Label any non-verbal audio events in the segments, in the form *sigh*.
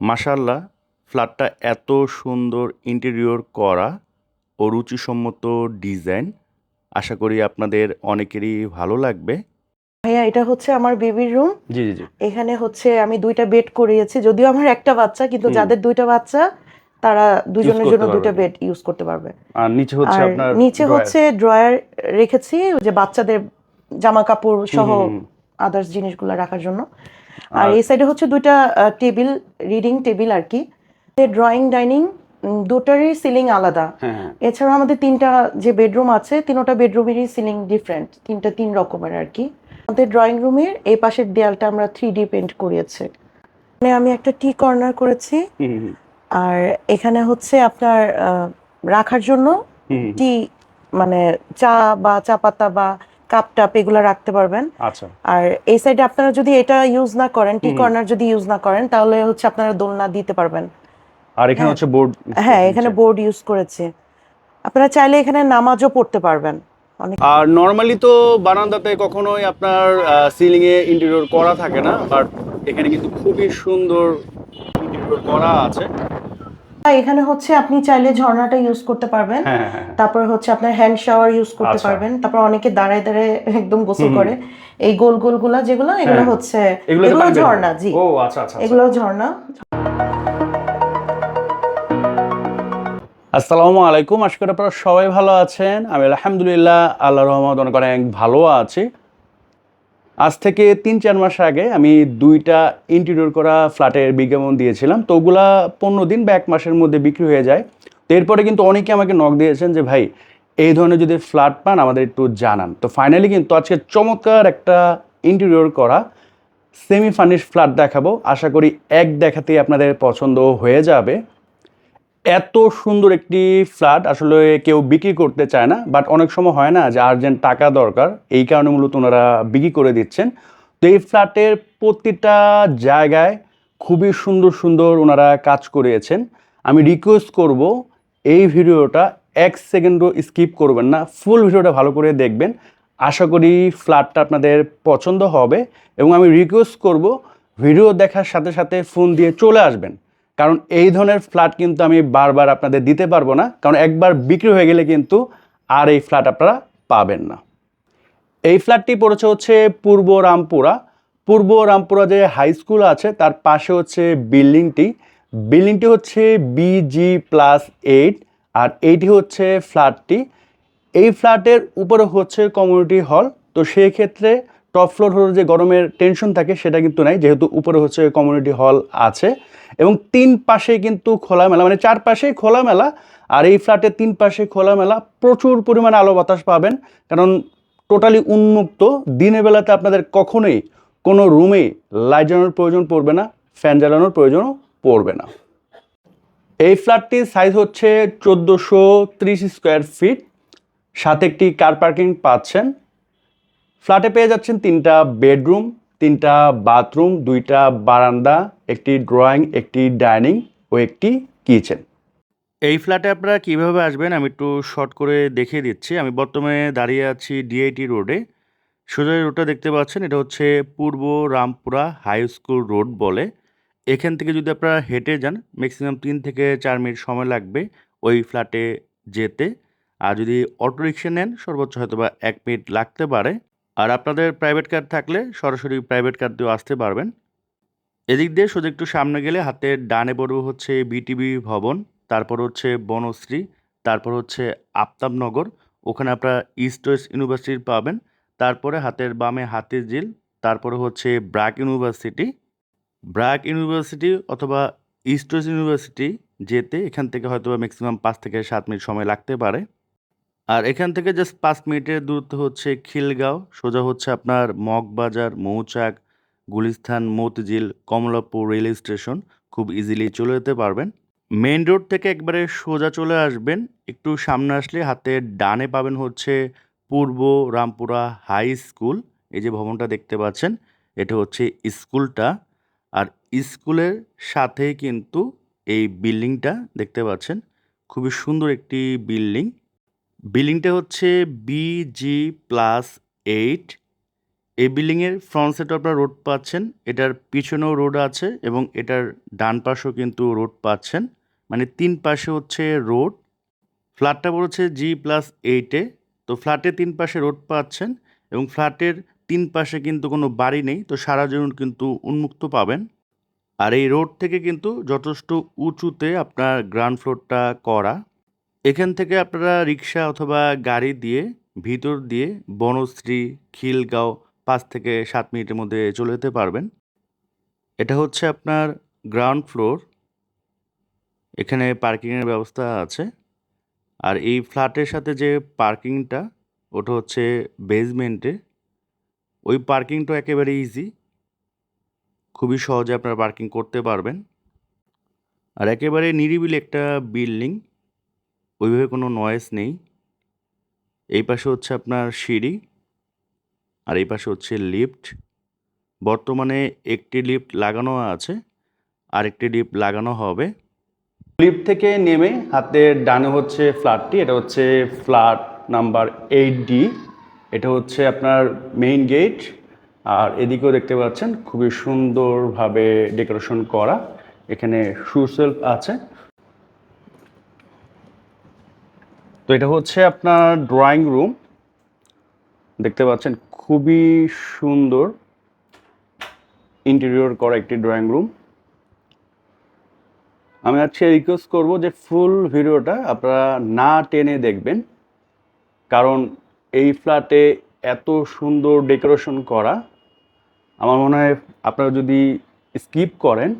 মাশাল্লাহ ফ্ল্যাটটা এত সুন্দর ইন্টেরিয়র করা ও রুচিসম্মত ডিজাইন। আশা করি আপনাদের অনেকেরই ভালো লাগবে। ভাইয়া এটা হচ্ছে আমার বেবির রুম। জি জি জি। এখানে হচ্ছে আমি দুইটা বেড করিয়েছি। যদিও আমার একটা বাচ্চা কিন্তু যাদের দুইটা বাচ্চা তারা দুজনের জন্য দুইটা বেড ইউজ করতে পারবে। আর নিচে হচ্ছে আপনার নিচে হচ্ছে ড্রয়ার রেখেছি যে বাচ্চাদের জামা কাপড় সহ। আদার্স জিনিসগুলো রাখার জন্য। আর এই সাইডে হচ্ছে দুইটা টেবিল রিডিং টেবিল আর কি। ড্রয়িং ডাইনিং দুটারই সিলিং আলাদা। হ্যাঁ হ্যাঁ। এছাড়াও আমাদের তিনটা যে বেডরুম আছে তিনটা বেডরুমেরই সিলিং ডিফারেন্ট তিনটা তিন রকমের আর কি। আমাদের ড্রয়িং রুমের এই পাশের দেয়ালটা আমরা থ্রি ডি পেন্ট করিয়েছি। মানে আমি একটা টি কর্নার করেছি। আর এখানে হচ্ছে আপনার রাখার জন্য। টি মানে চা বা চা পাতা বা কাপ টাপ এগুলো রাখতে পারবেন। আচ্ছা। আর এই সাইডে আপনারা যদি এটা ইউজ না করেন টি। কর্নার যদি ইউজ না করেন তাহলে হচ্ছে আপনারা দোলনা দিতে পারবেন। আর এখানে হ্যাঁ। হচ্ছে বোর্ড হ্যাঁ এখানে বোর্ড ইউজ করেছে। আপনারা চাইলে এখানে নামাজও পড়তে পারবেন। অনেক আর নর্মালি তো বারান্দাতে কখনোই আপনার সিলিং এ ইন্টেরিয়র করা থাকে না বাট এখানে কিন্তু খুবই সুন্দর ইন্টেরিয়র করা আছে। এখানে হচ্ছে আপনি চাইলে ঝর্ণাটা ইউজ করতে পারবেন। হ্যাঁ হ্যাঁ হ্যাঁ। তারপর হচ্ছে আপনার হ্যান্ড শাওয়ার ইউজ করতে আচ্ছা। পারবেন। তারপর অনেকে দাঁড়ায় দাঁড়ায় একদম গোসল করে। এই গোল গোলগুলা যেগুলো এগুলো। হচ্ছে এগুলো এগুলো ঝর্ণা জি। ও আচ্ছা আচ্ছা আচ্ছা। এগুলো ঝর্ণা। আসসালামু আলাইকুম। আশা করি আপনারা সবাই ভালো আছেন। আমি আলহামদুলিল্লাহ আল্লাহ রহমত অনেক অনেক ভালো আছি। আজ থেকে তিন চার মাস আগে আমি দুইটা ইন্টেরিয়র করা ফ্ল্যাটের বিজ্ঞাপন দিয়েছিলাম। তো ওগুলা পনেরো দিন বা এক মাসের মধ্যে বিক্রি হয়ে যায়। তো এরপরে কিন্তু অনেকে আমাকে নক দিয়েছেন যে, ভাই, এই ধরনের যদি ফ্ল্যাট পান, আমাদের একটু জানান। তো ফাইনালি কিন্তু আজকে চমৎকার একটা ইন্টেরিয়র করা সেমি ফার্নিশ ফ্ল্যাট দেখাবো। আশা করি এক দেখাতেই আপনাদের পছন্দ হয়ে যাবে। এত সুন্দর একটি ফ্ল্যাট আসলে কেউ বিক্রি করতে চায় না বাট অনেক সময় হয় না যে আর্জেন্ট টাকা দরকার, এই কারণে মূলত ওনারা বিক্রি করে দিচ্ছেন। তো এই ফ্ল্যাটের প্রতিটা জায়গায় খুবই সুন্দর সুন্দর ওনারা কাজ করিয়েছেন। আমি রিকোয়েস্ট করব এই ভিডিওটা এক সেকেন্ডও স্কিপ করবেন না ফুল ভিডিওটা ভালো করে দেখবেন। আশা করি ফ্ল্যাটটা আপনাদের পছন্দ হবে এবং আমি রিকোয়েস্ট করব, ভিডিও দেখার সাথে সাথে ফোন দিয়ে চলে আসবেন। কারণ এই ধরনের ফ্ল্যাট কিন্তু আমি বারবার আপনাদের দিতে পারব না, কারণ একবার বিক্রি হয়ে গেলে কিন্তু আর এই ফ্ল্যাট আপনারা পাবেন না। এই ফ্ল্যাটটি পড়েছে হচ্ছে পূর্ব রামপুরা। পূর্ব রামপুরা যে হাই স্কুল আছে, তার পাশে হচ্ছে বিল্ডিংটি। বিল্ডিংটি হচ্ছে বিজি প্লাস এইট আর এইটি হচ্ছে ফ্ল্যাটটি। এই ফ্ল্যাটের উপরে হচ্ছে কমিউনিটি হল তো সেই ক্ষেত্রে টপ ফ্লোর হলে যে গরমের টেনশন থাকে, সেটা কিন্তু নাই, যেহেতু উপরে হচ্ছে কমিউনিটি হল আছে। এবং তিন পাশে কিন্তু খোলামেলা মানে চার চারপাশেই খোলামেলা, আর এই ফ্ল্যাটের তিন পাশে খোলামেলা প্রচুর পরিমাণে আলো বাতাস পাবেন। কারণ টোটালি উন্মুক্ত, দিনের বেলাতে আপনাদের কখনোই কোনো রুমে লাইট জ্বালানোর প্রয়োজন পড়বে না ফ্যান জ্বালানোর প্রয়োজনও পড়বে না। এই ফ্ল্যাটটির সাইজ হচ্ছে চোদ্দোশো স্কোয়ার ফিট সাথে একটি কার পার্কিং পাচ্ছেন। ফ্ল্যাটে পেয়ে যাচ্ছেন তিনটা বেডরুম, তিনটা বাথরুম, দুইটা বারান্দা, একটি ড্রয়িং, একটি ডাইনিং ও একটি কিচেন। এই ফ্ল্যাটে আপনারা কীভাবে আসবেন আমি একটু শর্ট করে দেখিয়ে দিচ্ছি। আমি বর্তমানে দাঁড়িয়ে আছি ডিআইটি রোডে। সোজা রোডটা দেখতে পাচ্ছেন, এটা হচ্ছে পূর্ব রামপুরা হাই স্কুল রোড বলে। এখান থেকে যদি আপনারা হেঁটে যান ম্যাক্সিমাম তিন থেকে চার মিনিট সময় লাগবে ওই ফ্ল্যাটে যেতে। আর যদি অটো রিক্সা নেন, সর্বোচ্চ হয়তো বা এক মিনিট লাগতে পারে। আর আপনাদের প্রাইভেট কার থাকলে সরাসরি প্রাইভেট কার দিয়েও আসতে পারবেন। এদিক দিয়ে সোজা একটু সামনে গেলে হাতের ডানে পড়বে হচ্ছে বিটিভি ভবন, তারপর হচ্ছে বনশ্রী, তারপর হচ্ছে আফতাবনগর, ওখানে আপনারা ইস্ট ওয়েস্ট ইউনিভার্সিটি পাবেন, তারপরে হাতের বামে হাতির ঝিল, তারপরে হচ্ছে ব্র্যাক ইউনিভার্সিটি। ব্র্যাক ইউনিভার্সিটি অথবা ইস্ট ওয়েস্ট ইউনিভার্সিটি যেতে এখান থেকে হয়তো ম্যাক্সিমাম পাঁচ থেকে সাত মিনিট সময় লাগতে পারে। আর এখান থেকে জাস্ট পাঁচ মিনিটের দূরত্ব হচ্ছে খিলগাঁও, সোজা হচ্ছে আপনার মগবাজার, মৌচাক গুলিস্থান মতিঝিল, কমলাপুর রেল স্টেশন খুব ইজিলি চলে যেতে পারবেন। মেইন রোড থেকে একবারে সোজা চলে আসবেন, একটু সামনে আসলে হাতে ডানে পাবেন হচ্ছে পূর্ব রামপুরা হাই স্কুল এই যে ভবনটা দেখতে পাচ্ছেন, এটা হচ্ছে স্কুলটা। আর স্কুলের সাথে কিন্তু এই বিল্ডিংটা দেখতে পাচ্ছেন, খুবই সুন্দর একটি বিল্ডিং। বিল্ডিংটা হচ্ছে বিজি প্লাস এইট এই বিল্ডিংয়ের ফ্রন্ট সাইডে আপনারা রোড পাচ্ছেন। এটার পিছনেও রোড আছে এবং এটার ডান পাশেও কিন্তু রোড পাচ্ছেন। মানে তিন পাশে হচ্ছে রোড ফ্ল্যাটটা পড়েছে জি প্লাস এইটে তো ফ্ল্যাটের তিন পাশে রোড পাচ্ছেন এবং ফ্ল্যাটের তিন পাশে কিন্তু কোনো বাড়ি নেই। তো সারা জীবন কিন্তু উন্মুক্ত পাবেন। আর এই রোড থেকে কিন্তু যথেষ্ট উঁচুতে আপনার গ্রাউন্ড ফ্লোরটা করা। এখান থেকে আপনারা রিক্সা অথবা গাড়ি দিয়ে, ভিতর দিয়ে বনশ্রী, খিলগাঁও পাঁচ থেকে সাত মিনিটের মধ্যে চলে যেতে পারবেন। এটা হচ্ছে আপনার গ্রাউন্ড ফ্লোর। এখানে পার্কিংয়ের ব্যবস্থা আছে। আর এই ফ্ল্যাটের সাথে যে পার্কিংটা, ওটা হচ্ছে বেসমেন্টে। ওই পার্কিংটা একেবারে ইজি। খুবই সহজে আপনারা পার্কিং করতে পারবেন। আর একেবারে নিরিবিলি একটা বিল্ডিং। ওইভাবে কোনো নয়েজ নেই। এই পাশে হচ্ছে আপনার সিঁড়ি আর এই পাশে হচ্ছে লিফট বর্তমানে একটি লিফট লাগানো আছে আর একটি লিফট লাগানো হবে। লিফট থেকে নেমে হাতের ডানে হচ্ছে ফ্ল্যাটটি এটা হচ্ছে ফ্ল্যাট নাম্বার এইট ডি এটা হচ্ছে আপনার মেইন গেট আর এদিকেও দেখতে পাচ্ছেন, খুবই সুন্দরভাবে ডেকোরেশন করা। এখানে শু সেলফ আছে। তো এটা হচ্ছে আপনার ড্রয়িং রুম দেখতে পাচ্ছেন খুবই সুন্দর ইন্টেরিয়র করা একটি ড্রয়িং রুম আমি আজকে রিকোয়েস্ট করব যে ফুল ভিডিওটা আপনারা না টেনে দেখবেন, কারণ এই ফ্ল্যাটে এত সুন্দর ডেকোরেশন করা, আমার মনে হয় আপনারা যদি স্কিপ করেন,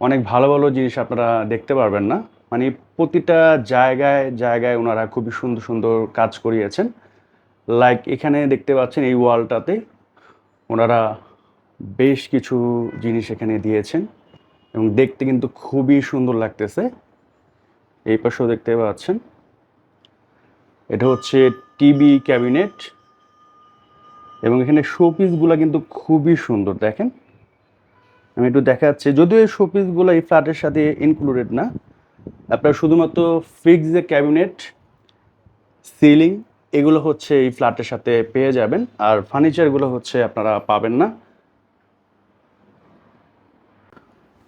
অনেক ভালো ভালো জিনিস আপনারা দেখতে পারবেন না। মানে প্রতিটা জায়গায় জায়গায় ওনারা খুবই সুন্দর সুন্দর কাজ করিয়েছেন। লাইক এখানে দেখতে পাচ্ছেন এই ওয়ালটাতে ওনারা বেশ কিছু জিনিস এখানে দিয়েছেন এবং দেখতে কিন্তু খুবই সুন্দর লাগতেছে। এই পাশেও দেখতে পাচ্ছেন। এটা হচ্ছে টিভি ক্যাবিনেট এবং এখানে শোপিসগুলো কিন্তু খুবই সুন্দর, দেখেন। আমি একটু দেখাচ্ছি, যদিও এই শোপিসগুলো এই ফ্ল্যাটের সাথে ইনক্লুডেড না আপনার শুধুমাত্র ফিক্স যে ক্যাবিনেট সিলিং এগুলো হচ্ছে এই ফ্ল্যাটের সাথে পেয়ে যাবেন। আর ফার্নিচারগুলো হচ্ছে আপনারা পাবেন না।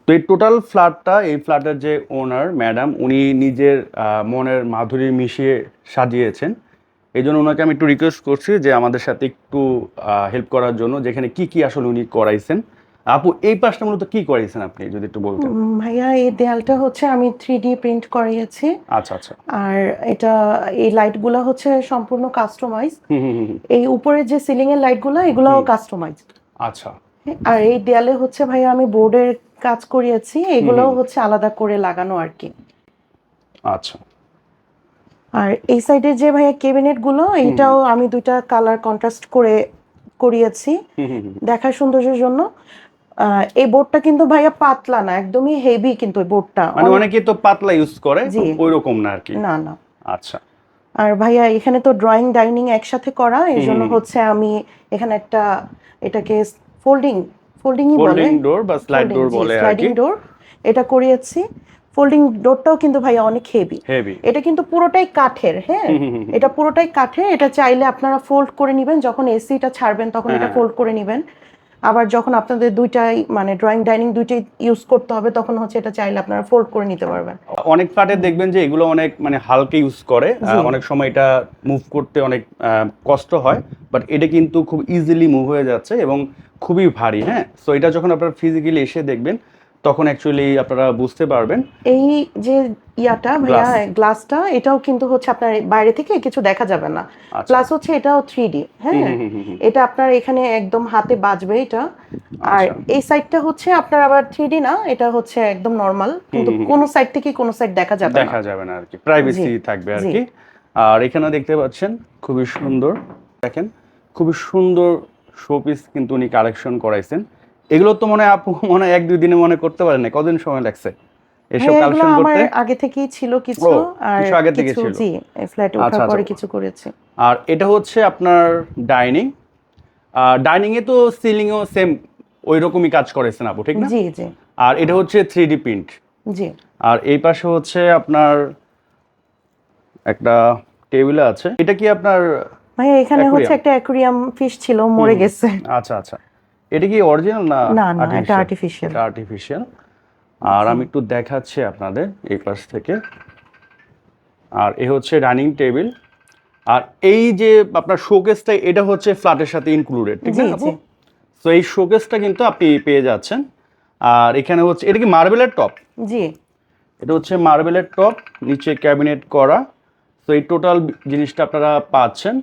তো এই টোটাল ফ্ল্যাটটা এই ফ্ল্যাটের যে ওনার ম্যাডাম উনি নিজের মনের মাধুরী মিশিয়ে সাজিয়েছেন। এই জন্য ওনাকে আমি একটু রিকোয়েস্ট করছি যে আমাদের সাথে একটু হেল্প করার জন্য, যেখানে কি কি আসলে উনি করাইছেন। আপু এই পাশটা মূলত কি করাইছেন আপনি যদি একটু বলতেন? ভাইয়া এই দেয়ালটা হচ্ছে আমি থ্রি ডি প্রিন্ট করিয়েছি। আচ্ছা আচ্ছা। আর এটা এই লাইটগুলো হচ্ছে সম্পূর্ণ কাস্টমাইজ। এই উপরে যে সিলিং এর লাইটগুলো এগুলোও কাস্টমাইজ আচ্ছা। আর এই দেয়ালে হচ্ছে ভাইয়া আমি বোর্ডের কাজ করিয়েছি এগুলো হুম। হচ্ছে আলাদা করে লাগানো আর কি। আচ্ছা। আর এই সাইডে যে ভাইয়া ক্যাবিনেটগুলো এটাও আমি দুইটা কালার কন্ট্রাস্ট করে করিয়েছি। দেখার সৌন্দর্যের জন্য। এই বোর্ডটা কিন্তু ভাইয়া পাতলা না একদমই হেভি কিন্তু এই বোর্ডটা মানে অনেকে তো পাতলা ইউজ করে ওই রকম না আর কি। না না। আচ্ছা। আর ভাইয়া এখানে তো ড্রয়িং ডাইনিং একসাথে করা এই জন্য হচ্ছে আমি এখানে একটা এটাকে ফোল্ডিং ফোল্ডিংই বলে। ফোল্ডিং ডোর বা স্লাইড ডোর বলে আর কি। স্লাইডিং ডোর এটা করিয়েছি। ফোল্ডিং ডোরটাও কিন্তু ভাইয়া অনেক হেভি এটা কিন্তু পুরোটাই কাঠের হ্যাঁ? এটা পুরোটাই কাঠের এটা চাইলে আপনারা ফোল্ড করে নেবেন যখন এসিটা ছাড়বেন তখন এটা হ্যাঁ। ফোল্ড করে নেবেন। আবার যখন আপনাদের দুইটাই মানে ড্রয়িং ডাইনিং দুইটাই ইউজ করতে হবে তখন হচ্ছে এটা চাইলে আপনারা ফোল্ড করে নিতে পারবেন। অনেক ফ্ল্যাটে দেখবেন যে এগুলো অনেক মানে হালকা ইউজ করে। অনেক সময় এটা মুভ করতে অনেক কষ্ট হয় বাট এটা কিন্তু খুব ইজিলি মুভ হয়ে যাচ্ছে এবং খুবই ভারী হ্যাঁ? সো এটা যখন আপনারা ফিজিক্যালি এসে দেখবেন তখন অ্যাকচুয়ালি আপনারা বুঝতে পারবেন। এই যে ইয়াটা ভাইয়া গ্লাসটা এটাও কিন্তু হচ্ছে আপনার বাইরে থেকে কিছু দেখা যাবে না। আচ্ছা। প্লাস হচ্ছে এটাও থ্রি ডি হ্যাঁ। এটা আপনার এখানে একদম হাতে বাজবে এটা। আর আচ্ছা। এই সাইডটা হচ্ছে আপনার আবার থ্রি ডি না এটা হচ্ছে একদম নর্মাল কিন্তু। কোনো সাইড থেকে কোনো সাইড দেখা যাবে না। দেখা যাবে না আর কি প্রাইভেসি থাকবে আর কি আর এখানে দেখতে পাচ্ছেন খুবই সুন্দর। দেখেন খুবই সুন্দর শোপিস কিন্তু উনি কালেকশন করাইছেন। এগুলো তো মনে আপু মনে এক দুই দিনে মনে করতে পারেন। না কদিন সময় লাগছে এসব হ্যাঁ, এগুলো কালেকশন আমার করতে? আগে থেকেই ছিল কিছু আর কিছু আগে থেকে ছিল। জি ফ্ল্যাটে আচ্ছা, ওঠার আচ্ছা। পরে কিছু করেছি। আর এটা হচ্ছে আপনার ডাইনিং আর ডাইনিং এ তো সিলিং ও সেম ওই রকমই কাজ করেছেন আপু ঠিক না? জি জি। আর এটা হচ্ছে থ্রি ডি প্রিন্ট জি। আর এই পাশে হচ্ছে আপনার একটা টেবিল আছে। এটা কি আপনার ভাইয়া এখানে হচ্ছে একটা অ্যাকুরিয়াম ফিশ ছিল মরে গেছে। আচ্ছা আচ্ছা। এটা কি অরিজিনাল না না না এটা আর্টিফিশিয়াল এটা আর্টিফিশিয়াল আর আমি একটু দেখাচ্ছি আপনাদের এই পাশ থেকে। আর এ হচ্ছে ডাইনিং টেবিল আর এই যে আপনার শোকেসটা এটা হচ্ছে ফ্ল্যাটের সাথে ইনক্লুডেড ঠিক আছে। তো এই শোকেসটা কিন্তু আপনি পেয়ে যাচ্ছেন। আর এখানে হচ্ছে এটা কি মার্বেলের টপ জি। এটা হচ্ছে মার্বেলের টপ নিচে ক্যাবিনেট করা। তো এই টোটাল জিনিসটা আপনারা পাচ্ছেন।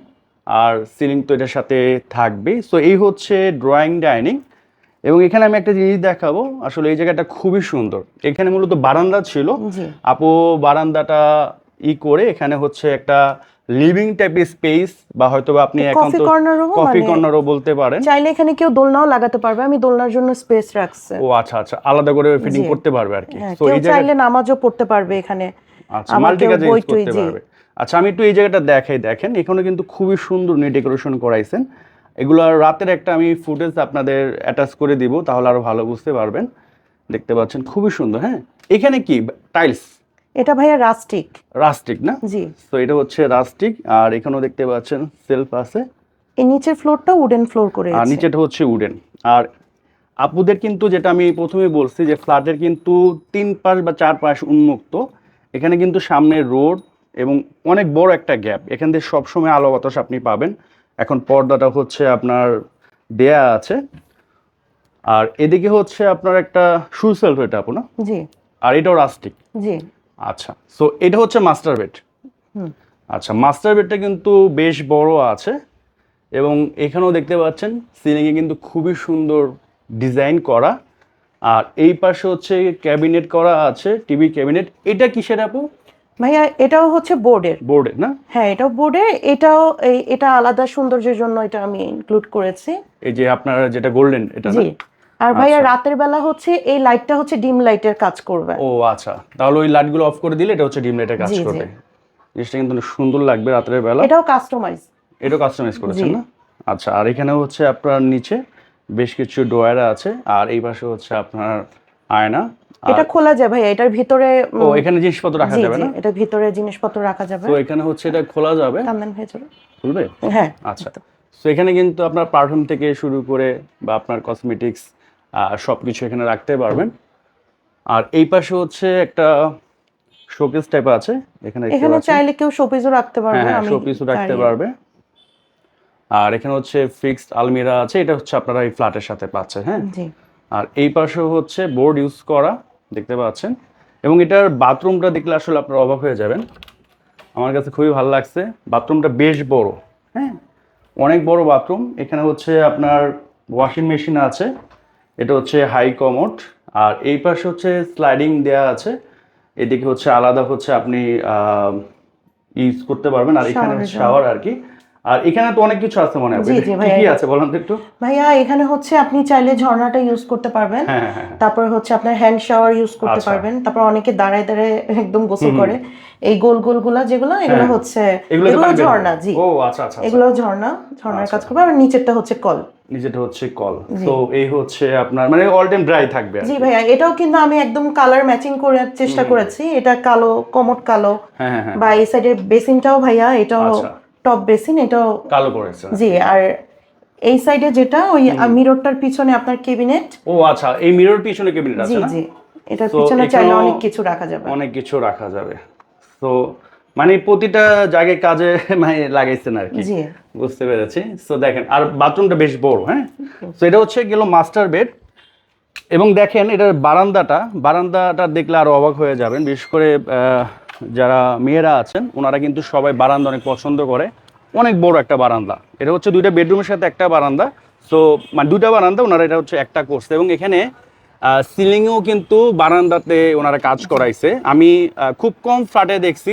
আর সিলিং তো এটার সাথে থাকবে সো এই হচ্ছে ড্রয়িং ডাইনিং এবং এখানে আমি একটা জিনিস দেখাবো। আসলে এই জায়গাটা খুবই সুন্দর। এখানে মূলত বারান্দা ছিল। আপু বারান্দাটা ই করে এখানে হচ্ছে একটা লিভিং টাইপের স্পেস বা হয়তো আপনি Coffee একান্ত ও কফি কর্নারও বলতে পারেন। চাইলে এখানে কেউ দোলনাও লাগাতে পারবে। আমি দোলনার জন্য স্পেস রাখছি। ও আচ্ছা আচ্ছা। আলাদা করে ফিটিং করতে পারবে আর কি। হ্যাঁ তো এই জায়গা চাইলে নামাজও পড়তে পারবে এখানে। আচ্ছা মাল্টি কাজে করতে পারবে। আচ্ছা আমি একটু এই জায়গাটা দেখাই দেখেন। এখানে কিন্তু খুবই সুন্দর নিয়ে ডেকোরেশন করাইছেন। এগুলো রাতের একটা আমি ফুটেজ আপনাদের অ্যাটাচ করে দিব তাহলে আরও ভালো বুঝতে পারবেন। দেখতে পাচ্ছেন খুবই সুন্দর হ্যাঁ? এখানে কি? টাইলস এটা ভাইয়া রাস্টিক রাস্টিক না? জি। তো এটা হচ্ছে রাস্টিক আর এখানেও দেখতে পাচ্ছেন সেলফ আছে। এই নিচের ফ্লোরটা উডেন ফ্লোর করে আর নিচেটা হচ্ছে উডেন আর আপুদের কিন্তু যেটা আমি প্রথমে বলছি যে ফ্ল্যাটের কিন্তু তিন পাশ বা চার পাশ উন্মুক্ত। এখানে কিন্তু সামনে রোড এবং অনেক বড় একটা গ্যাপ। এখান থেকে সবসময় আলো বাতাস আপনি পাবেন। এখন পর্দাটা হচ্ছে আপনার দেয়া আছে। আর এদিকে হচ্ছে আপনার একটা শু সেলফ এটা আপু না? জি। আর এটাও রাস্টিক জি। আচ্ছা সো এটা হচ্ছে মাস্টার বেড। আচ্ছা মাস্টার বেডটা কিন্তু বেশ বড় আছে এবং এখানেও দেখতে পাচ্ছেন সিলিংয়ে কিন্তু খুবই সুন্দর ডিজাইন করা। আর এই পাশে হচ্ছে ক্যাবিনেট করা আছে টিভি ক্যাবিনেট এটা কিসের আপু? ভাইয়া এটাও হচ্ছে বোর্ডের। বোর্ডের না? হ্যাঁ এটাও বোর্ডের। এটাও এই এটা আলাদা সৌন্দর্যের জন্য এটা আমি ইনক্লুড করেছি। এই যে আপনার যেটা গোল্ডেন এটা জি। আর ভাইয়া আচ্ছা। রাতের বেলা হচ্ছে এই লাইটটা হচ্ছে ডিম লাইটের কাজ করবে। ও আচ্ছা। তাহলে ওই লাইটগুলো অফ করে দিলে এটা হচ্ছে ডিম লাইটের কাজ। করবে। জিনিসটা কিন্তু সুন্দর লাগবে রাতের বেলা। এটাও কাস্টমাইজ এটাও কাস্টমাইজ করেছেন না? আচ্ছা আর এখানে হচ্ছে আপনার নিচে বেশ কিছু ড্রয়ার আছে। আর এই পাশে হচ্ছে আপনার আয়না। এটা খোলা যায় ভাই এটার ভিতরে ও এখানে জিনিসপত্র রাখা যাবে না? এটা ভিতরে জিনিসপত্র রাখা যাবে। তো এখানে হচ্ছে এটা খোলা যাবে? টানদেন ভেতরে খুলবে? হ্যাঁ আচ্ছা। তো এখানে কিন্তু আপনার পারফিউম থেকে শুরু করে বা আপনার কসমেটিক্স সব কিছু এখানে রাখতে পারবেন। আর এই পাশে হচ্ছে একটা শোকেস টাইপ আছে এখানে এখানে। চাইলে কেউ শোপিসও রাখতে হ্যাঁ পারবে হ্যাঁ শোপিসও রাখতে পারবে। আর এখানে হচ্ছে ফিক্সড আলমিরা আছে এটা হচ্ছে আপনারা এই ফ্ল্যাটের সাথে পাচ্ছে হ্যাঁ? জি। আর এই পাশে হচ্ছে বোর্ড ইউজ করা দেখতে পাচ্ছেন। এবং এটার বাথরুমটা দেখলে আসলে আপনারা অবাক হয়ে যাবেন। আমার কাছে খুবই ভালো লাগছে। বাথরুমটা বেশ বড় হ্যাঁ? অনেক বড় বাথরুম। এখানে হচ্ছে আপনার ওয়াশিং মেশিন আছে। এটা হচ্ছে হাই কমোড। আর এই পাশে হচ্ছে স্লাইডিং দেয়া আছে। এদিকে হচ্ছে আলাদা হচ্ছে আপনি ইউজ করতে পারবেন। আর এখানে শাওয়ার আর কি। আর এখানে তো অনেক কিছু আছে মনে হয় কি। আছে বলেন তো একটু? ভাইয়া এখানে হচ্ছে আপনি চাইলে ঝর্ণাটা ইউজ করতে পারবেন। হ্যাঁ হ্যাঁ হ্যাঁ। তারপর হচ্ছে আপনার হ্যান্ড শাওয়ার ইউজ করতে আচ্ছা। পারবেন। তারপর অনেকে দাঁড়ায় দাঁড়ায় একদম গোসল করে। এই গোল গোলগুলা যেগুলো এগুলো। হচ্ছে এগুলো। ঝর্ণা জি। ও আচ্ছা আচ্ছা আচ্ছা। এগুলো ঝর্ণা ঝর্ণার আচ্ছা। কাজ করবে। আর নিচেরটা হচ্ছে কল। নিজেটা হচ্ছে কল। তো এই হচ্ছে আপনার মানে অল টাইম ড্রাই থাকবে জি ভাইয়া এটাও কিন্তু আমি একদম কালার ম্যাচিং করার চেষ্টা করেছি। এটা কালো কমট কালো। হ্যাঁ হ্যাঁ বা এই সাইডের বেসিনটাও ভাইয়া এটাও। টপ বেসিন এটাও কালো করেছে জি আর এই সাইডে যেটা ওই মিররটার পিছনে আপনার কেবিনেট ও আচ্ছা এই মিরর পিছনে ক্যাবিনেট আছে না? জি এটার পিছনে চাইলে অনেক কিছু রাখা যাবে। অনেক কিছু রাখা যাবে। তো মানে প্রতিটা জায়গায় কাজে *laughs* মানে লাগাইছেন আর কি। জি। বুঝতে পেরেছি। তো দেখেন আর বাথরুমটা বেশ বড় হ্যাঁ? তো এটা হচ্ছে গেল মাস্টার বেড এবং দেখেন এটার বারান্দাটা বারান্দাটা দেখলে আরও অবাক হয়ে যাবেন। বিশেষ করে আহ, যারা মেয়েরা আছেন, ওনারা কিন্তু সবাই বারান্দা অনেক পছন্দ করে। অনেক বড় একটা বারান্দা। এটা হচ্ছে দুইটা বেডরুমের সাথে একটা বারান্দা। সো মানে দুইটা বারান্দা, ওনারা এটা হচ্ছে একটা করছে। এবং এখানে সিলিংয়েও কিন্তু বারান্দাতে ওনারা কাজ করাইছে। আমি খুব কম ফ্ল্যাটে দেখছি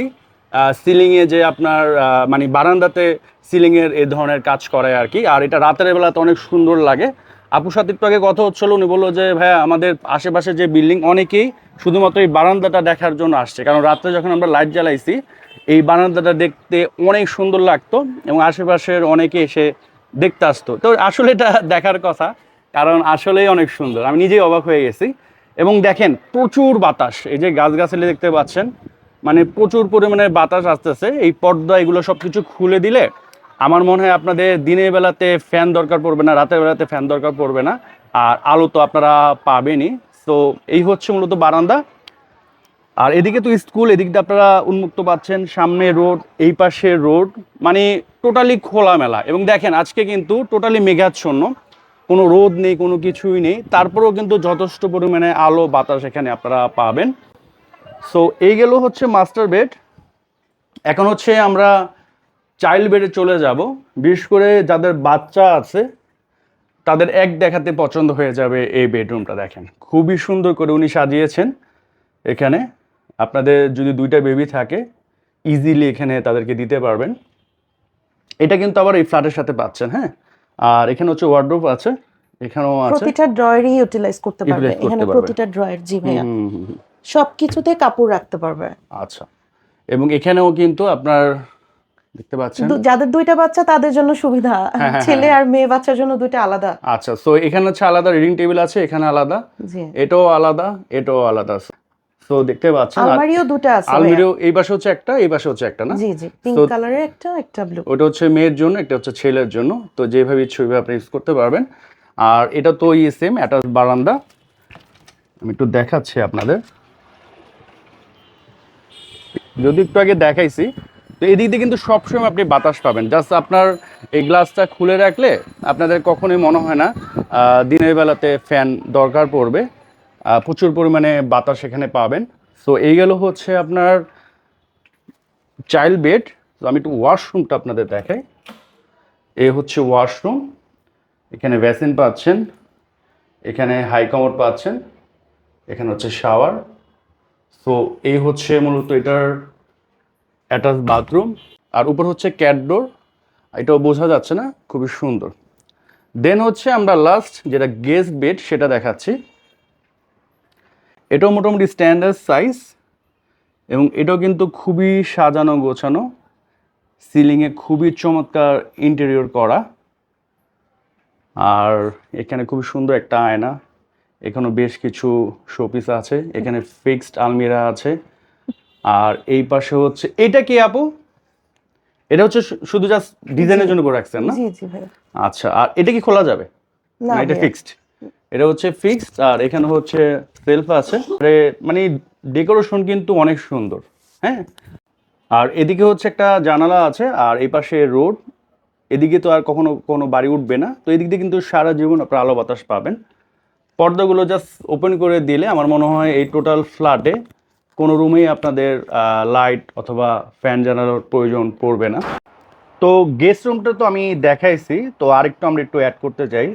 সিলিংয়ে যে আপনার মানে বারান্দাতে সিলিংয়ের এ ধরনের কাজ করে আর কি। আর এটা রাতের বেলাতে অনেক সুন্দর লাগে। আপুর সাথে একটু আগে কথা হচ্ছিল, উনি বলল যে, ভাইয়া, আমাদের আশেপাশে যে বিল্ডিং অনেকেই শুধুমাত্র এই বারান্দাটা দেখার জন্য আসছে। কারণ রাত্রে যখন আমরা লাইট জ্বালাইছি, এই বারান্দাটা দেখতে অনেক সুন্দর লাগতো এবং আশেপাশের অনেকে এসে দেখতে আসতো। তো আসলে এটা দেখার কথা, কারণ আসলেই অনেক সুন্দর। আমি নিজেই অবাক হয়ে গেছি। এবং দেখেন, প্রচুর বাতাস। এই যে গাছগাছালি দেখতে পাচ্ছেন মানে প্রচুর পরিমাণে বাতাস আসতেছে। এই পর্দা, এগুলো সব কিছু খুলে দিলে আমার মনে হয় আপনাদের দিনের বেলাতে ফ্যান দরকার পড়বে না, রাতের বেলাতে ফ্যান দরকার পড়বে না। আর আলো তো আপনারা পাবেনই। তো এই হচ্ছে মূলত বারান্দা। আর এদিকে তো স্কুল এদিক দিয়ে আপনারা উন্মুক্ত পাচ্ছেন। সামনে রোড এই পাশে রোড মানে টোটালি খোলামেলা। এবং দেখেন, আজকে কিন্তু টোটালি মেঘাচ্ছন্ন। কোনো রোদ নেই, কোনো কিছুই নেই। তারপরেও কিন্তু যথেষ্ট পরিমাণে আলো, বাতাস এখানে আপনারা পাবেন। সো এই গেল হচ্ছে মাস্টার বেড এখন হচ্ছে আমরা চাইল্ড বেডে চলে যাব। বিশেষ করে যাদের বাচ্চা আছে তাদের এক দেখাতে পছন্দ হয়ে যাবে এই বেডরুমটা দেখেন। খুবই সুন্দর করে উনি সাজিয়েছেন। এখানে আপনাদের যদি দুইটা বেবি থাকে ইজিলি এখানে তাদেরকে দিতে পারবেন। এটা কিন্তু আবার এই ফ্ল্যাটের সাথে পাচ্ছেন হ্যাঁ? আর এখানে হচ্ছে ওয়ার্ড্রোপ আছে এখানেও আছে। প্রতিটা ড্রয়ারই ইউটিলাইজ করতে পারবে। এখানে প্রতিটা ড্রয়ার জি ভাইয়া। সবকিছুতে কাপড় রাখতে পারবে। আচ্ছা। এবং এখানেও কিন্তু আপনার দেখতে পাচ্ছেন? যাদের দুইটা বাচ্চা তাদের জন্য সুবিধা। হ্যাঁ, হ্যাঁ, ছেলে আর মেয়ে বাচ্চার জন্য দুইটা আলাদা। আচ্ছা সো এখানে হচ্ছে আলাদা রিডিং টেবিল আছে এখানে আলাদা। এটাও আলাদা এটাও আলাদা। সো দেখতে পাচ্ছেন আলমারিও দুটো আছে। আলমিরিও এই পাশে হচ্ছে একটা এই পাশে হচ্ছে একটা না? জি জি। পিঙ্ক কালারের একটা একটা ব্লু ওটা হচ্ছে মেয়ের জন্য একটা হচ্ছে ছেলের জন্য। তো যেভাবে ইচ্ছে ওইভাবে আপনি ইউজ করতে পারবেন। আর এটা তো সেম একটা বারান্দা। আমি একটু দেখাচ্ছি আপনাদের। যদি একটু আগে দেখাইছি তো এদিক দিয়ে কিন্তু সবসময় আপনি বাতাস পাবেন। জাস্ট আপনার এই গ্লাসটা খুলে রাখলে আপনাদের কখনোই মনে হয় না দিনের বেলাতে ফ্যান দরকার পড়বে প্রচুর পরিমাণে বাতাস এখানে পাবেন। সো এই গেল হচ্ছে আপনার চাইল্ড বেড তো আমি একটু ওয়াশরুমটা আপনাদের দেখাই। এ হচ্ছে ওয়াশরুম এখানে ভ্যাসিন পাচ্ছেন, এখানে হাই পাচ্ছেন, এখানে হচ্ছে শাওয়ার সো এই হচ্ছে মূলত এটার অ্যাটাচ বাথরুম, আর উপর হচ্ছে ক্যাট ডোর এটাও বোঝা যাচ্ছে না, খুবই সুন্দর। দেন হচ্ছে আমরা লাস্ট যেটা গেস্ট বেড সেটা দেখাচ্ছি। এটাও মোটামুটি স্ট্যান্ডার্ড সাইজ এবং এটাও কিন্তু খুবই সাজানো গোছানো সিলিংয়ে খুবই চমৎকার ইন্টেরিয়র করা, আর এখানে খুবই সুন্দর একটা আয়না এখানেও বেশ কিছু শোপিস আছে, এখানে ফিক্সড আলমিরা আছে। আর এই পাশে হচ্ছে এটা কি আপু? এটা হচ্ছে শুধু জাস্ট ডিজাইনের জন্য করে রাখছেন না? জি জি ভাইয়া আচ্ছা আর এটা কি খোলা যাবে? না এটা ফিক্সড এটা হচ্ছে ফিক্সড আর এখানে হচ্ছে সেলফ আছে। মানে ডেকোরেশন কিন্তু অনেক সুন্দর হ্যাঁ? আর এদিকে হচ্ছে একটা জানালা আছে আর এই পাশে রোড এদিকে তো আর কখনো কোনো বাড়ি উঠবে না। তো এদিক দিয়ে কিন্তু সারা জীবন আপনার আলো বাতাস পাবেন। পর্দাগুলো জাস্ট ওপেন করে দিলে আমার মনে হয় এই টোটাল ফ্ল্যাটে কোনো রুমেই আপনাদের লাইট অথবা ফ্যান জানানোর প্রয়োজন পড়বে না। তো গেস্ট রুমটা তো আমি দেখাইছি তো আরেকটু আমরা একটু অ্যাড করতে চাই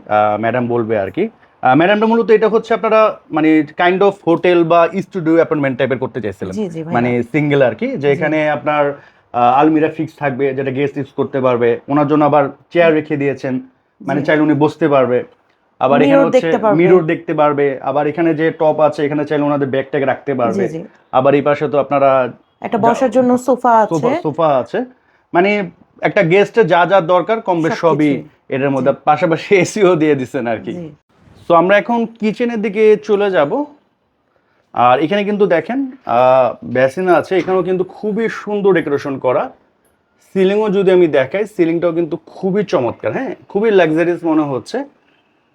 ম্যাডাম বলবে আর কি। ম্যাডামটা মূলত এটা হচ্ছে আপনারা মানে কাইন্ড অফ হোটেল বা স্টুডিও অ্যাপার্টমেন্ট টাইপের করতে চাইছিলেন। মানে সিঙ্গেল আর কি যে এখানে আপনার আলমিরা ফিক্স থাকবে যেটা গেস্ট ইউজ করতে পারবে। ওনার জন্য আবার চেয়ার রেখে দিয়েছেন মানে চাইলে উনি বসতে পারবে। আবার এখানে হচ্ছে মিরর দেখতে পারবে। আবার এখানে যে টপ আছে এখানে চাইলে ওনাদের ব্যাগ ট্যাগ রাখতে পারবে। আবার এই পাশে তো আপনারা একটা বসার জন্য সোফা আছে। সোফা আছে। মানে একটা গেস্টের যা যা দরকার কম বেশ সবই। এটার মধ্যে। পাশাপাশি এসিও দিয়ে দিচ্ছেন আর কি। তো আমরা এখন কিচেনের দিকে চলে যাব। আর এখানে কিন্তু দেখেন বেসিনা আছে। এখানেও কিন্তু খুবই সুন্দর ডেকোরেশন করা। সিলিংও যদি আমি দেখাই সিলিংটাও কিন্তু খুবই চমৎকার হ্যাঁ? খুবই লাক্সারিয়াস মনে হচ্ছে।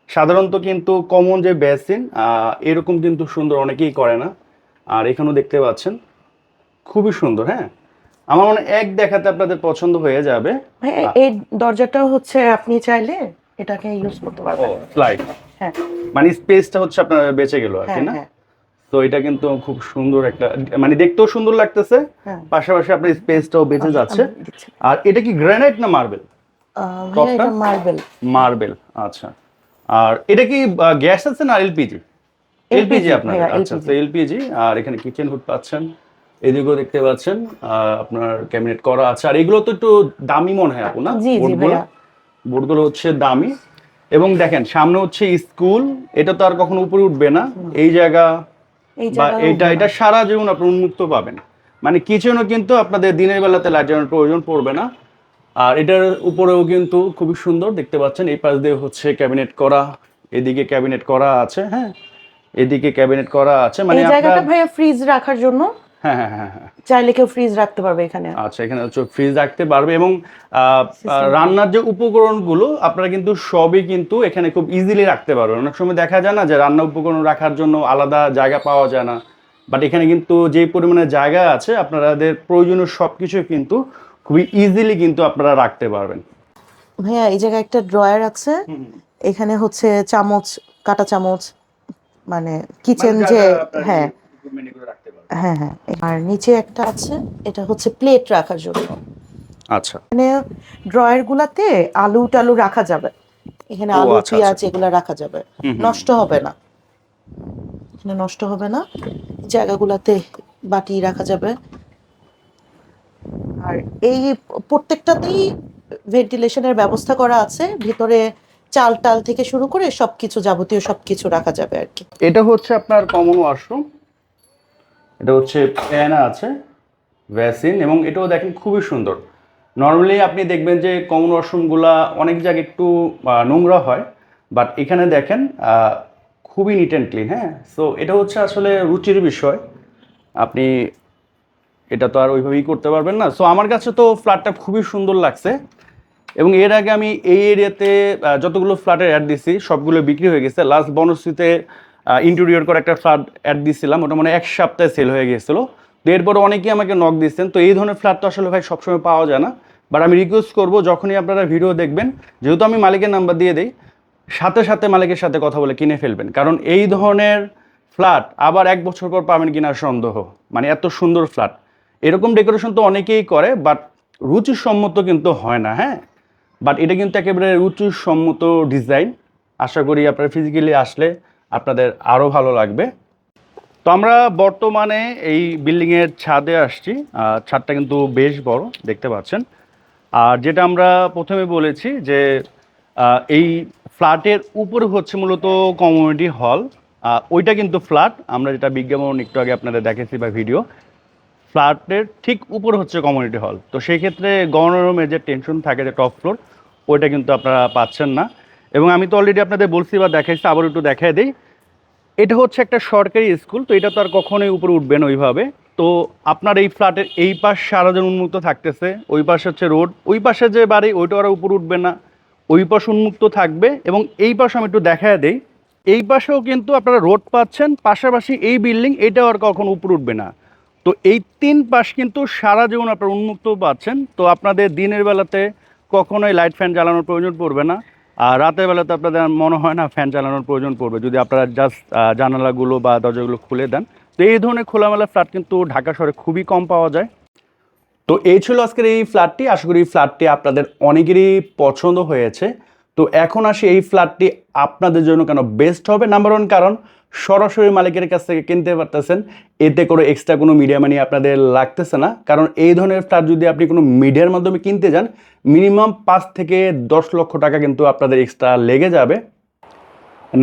সাধারণত কিন্তু কমন যে বেসিন এরকম কিন্তু সুন্দর অনেকেই করে না। আর এখানেও দেখতে পাচ্ছেন খুবই সুন্দর হ্যাঁ? আমার মনে এক দেখাতে আপনাদের পছন্দ হয়ে যাবে। এই দরজাটাও হচ্ছে আপনি চাইলে এটাকে ইউজ করতে পারবেন। স্লাইড হ্যাঁ। মানে স্পেসটা হচ্ছে আপনার বেঁচে গেল আর কি হ্যাঁ না? হ্যাঁ। তো এটা কিন্তু খুব সুন্দর একটা মানে দেখতেও সুন্দর লাগতেছে হ্যাঁ। পাশাপাশি আপনার স্পেসটাও বেঁচে যাচ্ছে। আর এটা কি গ্রানাইট না মার্বেল মার্বেল মার্বেল আচ্ছা। আর এটা কি গ্যাস আছে না এলপিজি? এলপিজি আপনার আচ্ছা তো এলপিজি আর এখানে কিচেন হুড পাচ্ছেন এদিকেও দেখতে পাচ্ছেন আপনার ক্যাবিনেট করা আছে। আর এগুলো তো একটু দামি মনে হয় আপু না? বোর্ডগুলো। বোর্ডগুলো হচ্ছে দামি। এবং দেখেন সামনে হচ্ছে স্কুল এটা তো আর কখনো উপরে উঠবে না। এই জায়গা বা এটা এটা সারা জীবন আপনি উন্মুক্ত পাবেন। মানে কিচেনও কিন্তু আপনাদের দিনের বেলাতে লাইট জ্বালানোর প্রয়োজন পড়বে না। আর এটার উপরেও কিন্তু খুবই সুন্দর দেখতে পাচ্ছেন। এই পাশ দিয়ে হচ্ছে ক্যাবিনেট করা এদিকে ক্যাবিনেট করা আছে হ্যাঁ? এদিকে ক্যাবিনেট করা আছে মানে এই জায়গাটা ভাইয়া ফ্রিজ রাখার জন্য? হ্যাঁ হ্যাঁ হ্যাঁ হ্যাঁ। চাইলে কেউ ফ্রিজ রাখতে পারবে এখানে। আচ্ছা এখানে হচ্ছে ফ্রিজ রাখতে পারবে এবং রান্নার যে উপকরণগুলো আপনারা কিন্তু সবই কিন্তু এখানে খুব ইজিলি রাখতে পারবেন। অনেক সময় দেখা যায় না যে রান্না উপকরণ রাখার জন্য আলাদা জায়গা পাওয়া যায় না। বাট এখানে কিন্তু যে পরিমাণে জায়গা আছে আপনাদের প্রয়োজনীয় সব কিছু কিন্তু খুবই ইজিলি কিন্তু আপনারা রাখতে পারবেন। ভাইয়া এই জায়গায় একটা ড্রয়ার আছে। এখানে হচ্ছে চামচ কাটা চামচ মানে কিচেন যে হ্যাঁ। হ্যাঁ হ্যাঁ। আর নিচে একটা আছে এটা হচ্ছে প্লেট রাখার জন্য। আচ্ছা। মানে ড্রয়ার গুলাতে আলু টালু রাখা যাবে। এখানে আলু আচ্ছা, পেঁয়াজ আচ্ছা। এগুলা রাখা যাবে। নষ্ট হবে না। এখানে নষ্ট হবে না। জায়গাগুলাতে বাটি রাখা যাবে। আর এই প্রত্যেকটাতেই ভেন্টিলেশনের ব্যবস্থা করা আছে, ভিতরে চাল টাল থেকে শুরু করে সবকিছু যাবতীয় সবকিছু রাখা যাবে আর কি। এটা হচ্ছে আপনার কমন ওয়াশরুম এটা হচ্ছে প্যানা আছে ভ্যাসিন এবং এটাও দেখেন খুবই সুন্দর। নর্মালি আপনি দেখবেন যে কমন ওয়াশরুমগুলা অনেক জায়গায় একটু নোংরা হয় বাট এখানে দেখেন খুবই নিট অ্যান্ড ক্লিন হ্যাঁ? সো এটা হচ্ছে আসলে রুচির বিষয়। আপনি এটা তো আর ওইভাবেই করতে পারবেন না। সো আমার কাছে তো ফ্ল্যাটটা খুবই সুন্দর লাগছে। এবং এর আগে আমি এই এরিয়াতে যতগুলো ফ্ল্যাটের অ্যাড দিছি, সবগুলো বিক্রি হয়ে গেছে। লাস্ট বনশ্রীতে ইন্টেরিয়র করে একটা ফ্ল্যাট অ্যাড দিছিলাম। ওটা মানে এক সপ্তাহে সেল হয়ে গেছিল। তো এরপর অনেকেই আমাকে নক দিচ্ছেন। তো এই ধরনের ফ্ল্যাট তো আসলে ভাই সবসময় পাওয়া যায় না। বাট আমি রিকোয়েস্ট করব, যখনই আপনারা ভিডিও দেখবেন, যেহেতু আমি মালিকের নাম্বার দিয়ে দিই, সাথে সাথে মালিকের সাথে কথা বলে কিনে ফেলবেন। কারণ এই ধরনের ফ্ল্যাট আবার এক বছর পর পাবেন কিনার সন্দেহ। মানে এত সুন্দর ফ্ল্যাট এরকম ডেকোরেশন তো অনেকেই করে বাট রুচিসম্মত কিন্তু হয় না হ্যাঁ? বাট এটা কিন্তু একেবারে রুচিসম্মত ডিজাইন আশা করি আপনারা ফিজিক্যালি আসলে আপনাদের আরও ভালো লাগবে। তো আমরা বর্তমানে এই বিল্ডিংয়ের ছাদে আসছি। ছাদটা কিন্তু বেশ বড়, দেখতে পাচ্ছেন। আর যেটা আমরা প্রথমে বলেছি যে এই ফ্ল্যাটের উপরে হচ্ছে মূলত কমিউনিটি হল ওইটা কিন্তু ফ্ল্যাট আমরা যেটা বিজ্ঞাপন একটু আগে আপনাদের দেখেছি বা ভিডিও ফ্ল্যাটের ঠিক উপর হচ্ছে কমিউনিটি হল তো সেই ক্ষেত্রে গণরুমের যে টেনশন থাকে, যে টপ ফ্লোর ওইটা কিন্তু আপনারা পাচ্ছেন না। এবং আমি তো অলরেডি আপনাদের বলছি বা দেখাইছি আবার একটু দেখাই দিই। এটা হচ্ছে একটা সরকারি স্কুল তো এটা তো আর কখনোই উপরে উঠবে না ওইভাবে। তো আপনার এই ফ্ল্যাটের এই পাশ সারাজন উন্মুক্ত থাকতেছে, ওই পাশে হচ্ছে রোড ওই পাশে যে বাড়ি, ওইটা আর উপরে উঠবে না। ওই পাশ উন্মুক্ত থাকবে এবং এই পাশে আমি একটু দেখায় দিই। এই পাশেও কিন্তু আপনারা রোড পাচ্ছেন, পাশাপাশি এই বিল্ডিং এটাও আর কখনো উপরে উঠবে না। তো এই তিন পাশ কিন্তু সারা জীবন আপনারা উন্মুক্ত পাচ্ছেন তো আপনাদের দিনের বেলাতে কখনোই লাইট ফ্যান জ্বালানোর প্রয়োজন পড়বে না। আর রাতের বেলাতে আপনাদের মনে হয় না ফ্যান চালানোর প্রয়োজন পড়বে। যদি আপনারা জাস্ট জানালাগুলো বা দরজাগুলো খুলে দেন। তো এই ধরনের খোলামেলা ফ্ল্যাট কিন্তু ঢাকা শহরে খুবই কম পাওয়া যায়। তো এই ছিল আজকের এই ফ্ল্যাটটি। আশা করি ফ্ল্যাটটি আপনাদের অনেকেরই পছন্দ হয়েছে। তো এখন আসি এই ফ্ল্যাটটি আপনাদের জন্য কেন বেস্ট হবে? নাম্বার ওয়ান কারণ সরাসরি মালিকের কাছ থেকে কিনতে পারতেছেন, এতে করে এক্সট্রা কোনো মিডিয়া মানি আপনাদের লাগতেছে না। কারণ এই ধরনের ফ্ল্যাট যদি আপনি কোনো মিডিয়ার মাধ্যমে কিনতে যান মিনিমাম পাঁচ থেকে দশ লক্ষ টাকা কিন্তু আপনাদের এক্সট্রা লেগে যাবে।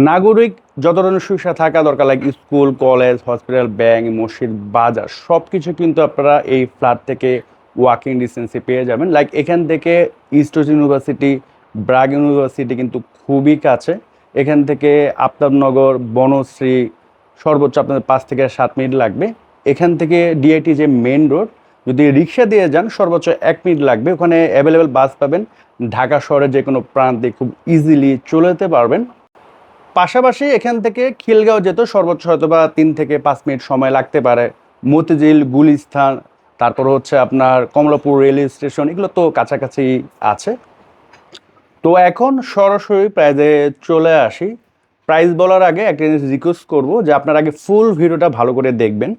নাগরিক যত ধরনের সুবিধা থাকা দরকার like school college hospital bank মসজিদ, বাজার সব কিছু কিন্তু আপনারা এই ফ্ল্যাট থেকে ওয়াকিং ডিস্টেন্সে পেয়ে যাবেন। লাইক এখান থেকে ইস্ট ইউনিভার্সিটি ব্রাগ ইউনিভার্সিটি কিন্তু খুবই কাছে। এখান থেকে আফতাবনগর, বনশ্রী, সর্বোচ্চ আপনাদের পাঁচ থেকে সাত মিনিট লাগবে। এখান থেকে ডিআইটি যে মেন রোড যদি রিক্সা দিয়ে যান, সর্বোচ্চ এক মিনিট লাগবে। ওখানে অ্যাভেলেবেল বাস পাবেন। ঢাকা শহরের যে কোনো প্রান্তে খুব ইজিলি চলে যেতে পারবেন। পাশাপাশি এখান থেকে খিলগাঁও যেত সর্বোচ্চ হয়তো বা তিন থেকে পাঁচ মিনিট সময় লাগতে পারে। মতিঝিল, গুলিস্থান, তারপর হচ্ছে আপনার কমলাপুর রেল স্টেশন, এগুলো তো কাছাকাছি আছে। তো এখন সরাসরি প্রাইজে চলে আসি। প্রাইস বলার আগে একটা জিনিস রিকোয়েস্ট করব যে আপনার আগে ফুল ভিডিওটা ভালো করে দেখবেন।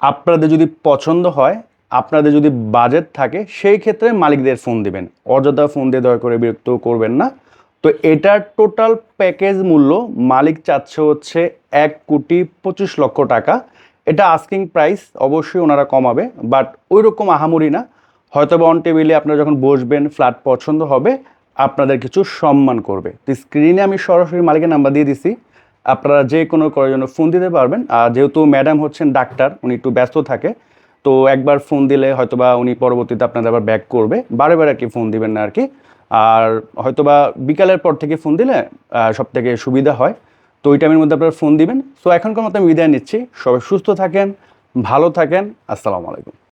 আপনাদের যদি পছন্দ হয়, আপনাদের যদি বাজেট থাকে, সেই ক্ষেত্রে মালিকদের ফোন দিবেন। অযথা ফোন দিয়ে দয়া করে বিরক্ত করবেন না। তো এটার টোটাল প্যাকেজ মূল্য মালিক চাচ্ছে হচ্ছে এক কোটি পঁচিশ লক্ষ টাকা। এটা আস্কিং প্রাইস অবশ্যই ওনারা কমাবে বাট ওই রকম আহামরি না। হয়তো অন টেবিলে আপনারা যখন বসবেন ফ্ল্যাট পছন্দ হবে আপনাদের কিছু সম্মান করবে। তো স্ক্রিনে আমি সরাসরি মালিকের নাম্বার দিয়ে দিছি। আপনারা যে কোনো করার জন্য ফোন দিতে পারবেন। আর যেহেতু ম্যাডাম হচ্ছেন ডাক্তার উনি একটু ব্যস্ত থাকে, তো একবার ফোন দিলে হয়তোবা উনি পরবর্তীতে আপনাদের আবার ব্যাক করবে। বারে বারে আর কি ফোন দিবেন না আর কি। আর হয়তোবা বিকালের পর থেকে ফোন দিলে সব থেকে সুবিধা হয়। তো ওই টাইমের মধ্যে আপনারা ফোন দিবেন। সো এখনকার মতো আমি বিদায় নিচ্ছি। সবাই সুস্থ থাকেন, ভালো থাকেন। আসসালামু আলাইকুম।